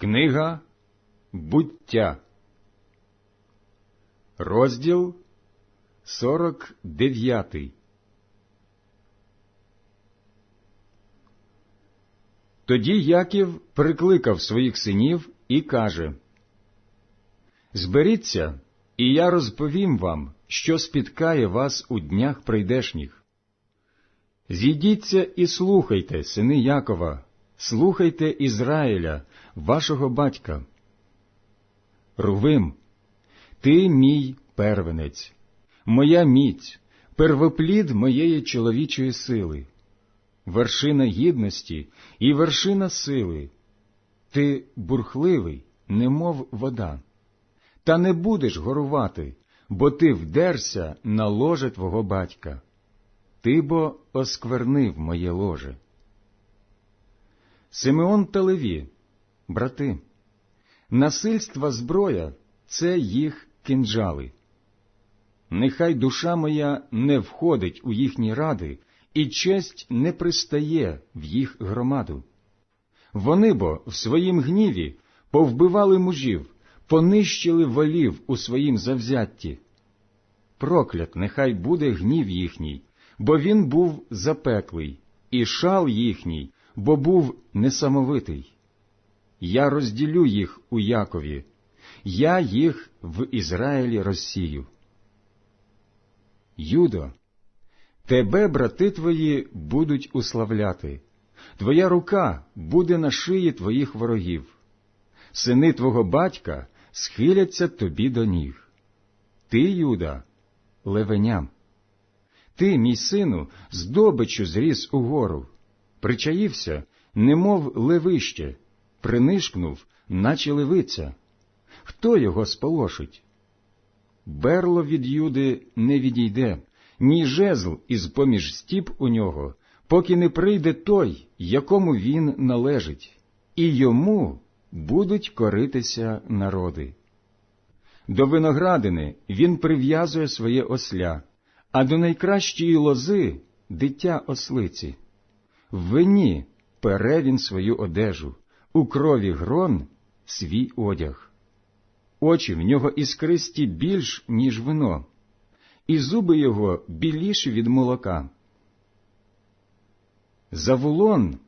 Книга Буття, розділ 49 Тоді Яків прикликав своїх синів і каже Зберіться, і я розповім вам, що спіткає вас у днях прийдешніх. Зійдіться і слухайте, сини Якова, слухайте Ізраїля, вашого батька. Рувим, ти мій первенець, моя міць, первоплід моєї чоловічої сили, вершина гідності і вершина сили. Ти бурхливий, немов вода, та не будеш горувати, бо ти вдерся на ложе твого батька. Ти бо осквернив моє ложе. Симеон та Леві, брати, насильства зброя це їх кинджали. Нехай душа моя не входить у їхні ради, і честь не пристає в їх громаду. Вони бо в своїм гніві повбивали мужів, понищили волів у своїм завзятті. Проклят нехай буде гнів їхній, бо він був запеклий, і шал їхній, бо був несамовитий. Я розділю їх у Якові, я їх в Ізраїлі розсію. Юдо, тебе, брати твої, будуть уславляти, твоя рука буде на шиї твоїх ворогів, сини твого батька схиляться тобі до ніг. Ти, Юда, левеням. Ти, мій сину, здобичу зріс угору, причаївся, немов левище, принишкнув, наче левиця. Хто його сполошить? Берло від Юди не відійде, ні жезл із поміж стіп у нього, поки не прийде той, якому він належить, і йому будуть коритися народи. До виноградини він прив'язує своє осля, а до найкращої лози дитя ослиці. В вині пере він свою одежу, у крові грон свій одяг. Очі в нього іскристі більш, ніж вино, і зуби його біліші від молока. Завулон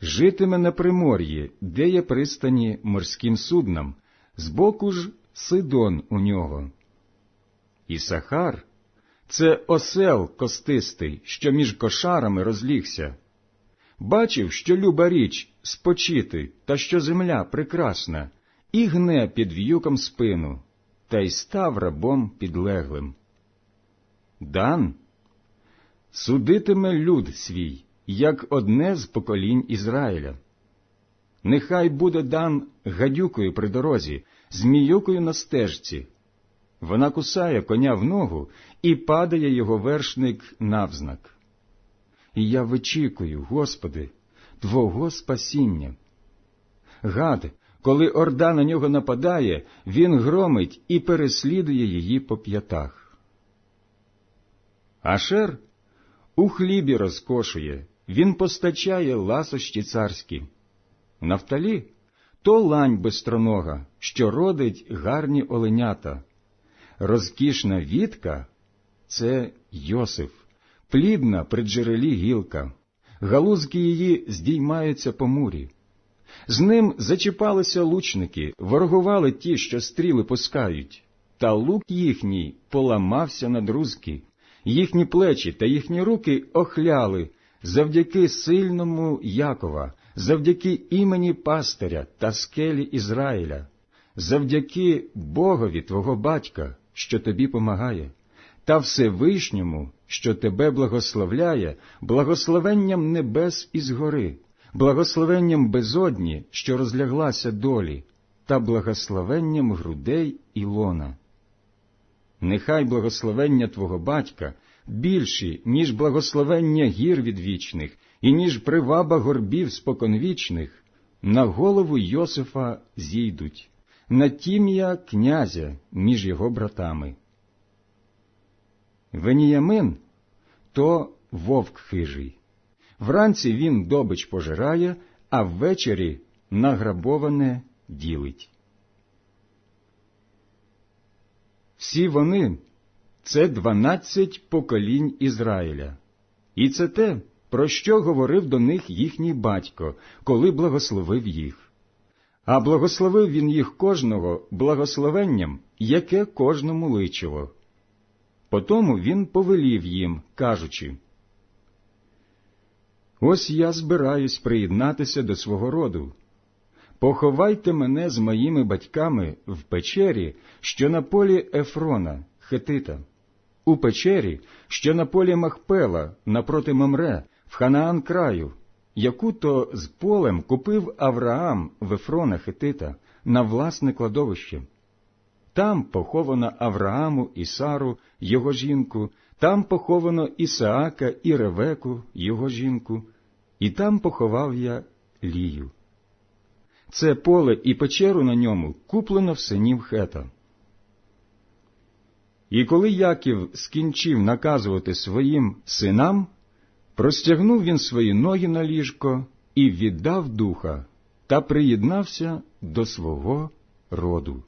житиме на примор'ї, де є пристані морським суднам, збоку ж Сидон у нього. Ісахар це осел костистий, що між кошарами розлігся. Бачив, що люба річ спочити, та що земля прекрасна, і гне під в'юком спину, та й став рабом підлеглим. Дан судитиме люд свій, як одне з поколінь Ізраїля. Нехай буде дан гадюкою при дорозі, зміюкою на стежці. Вона кусає коня в ногу і падає його вершник навзнак. І я вичікую, Господи, Твого спасіння. Гад, коли орда на нього нападає, він громить і переслідує її по п'ятах. Ашер у хлібі розкошує, він постачає ласощі царські. Нафталі то лань бистронога, що родить гарні оленята. Розкішна вітка це Йосиф, плідна при джерелі гілка, галузки її здіймаються по мурі. З ним зачіпалися лучники, ворогували ті, що стріли пускають, та лук їхній поламався на друзки, їхні плечі та їхні руки охляли завдяки сильному Якова, завдяки імені пастиря та скелі Ізраїля, завдяки Богові твого батька, що тобі помагає, та Всевишньому, що тебе благословляє, благословенням небес із гори, благословенням безодні, що розляглася долі, та благословенням грудей і лона. Нехай благословення твого батька більші, ніж благословення гір відвічних, і ніж приваба горбів споконвічних, на голову Йосифа зійдуть, на тім'я князя між його братами. Веніямин то вовк хижий. Вранці він добич пожирає, а ввечері награбоване ділить. Всі вони це дванадцять поколінь Ізраїля, і це те, про що говорив до них їхній батько, коли благословив їх. А благословив він їх кожного благословенням, яке кожному личило. Потому він повелів їм, кажучи, Ось я збираюсь приєднатися до свого роду. Поховайте мене з моїми батьками в печері, що на полі Ефрона, Хетита, у печері, що на полі Махпела, напроти Мемре, в Ханаан краю, яку то з полем купив Авраам в Ефрона Хетита на власне кладовище. Там поховано Аврааму і Сару, його жінку, там поховано Ісаака і Ревеку, його жінку, і там поховав я Лію. Це поле і печеру на ньому куплено в синів хета. І коли Яків скінчив наказувати своїм синам, простягнув він свої ноги на ліжко і віддав духа та приєднався до свого роду.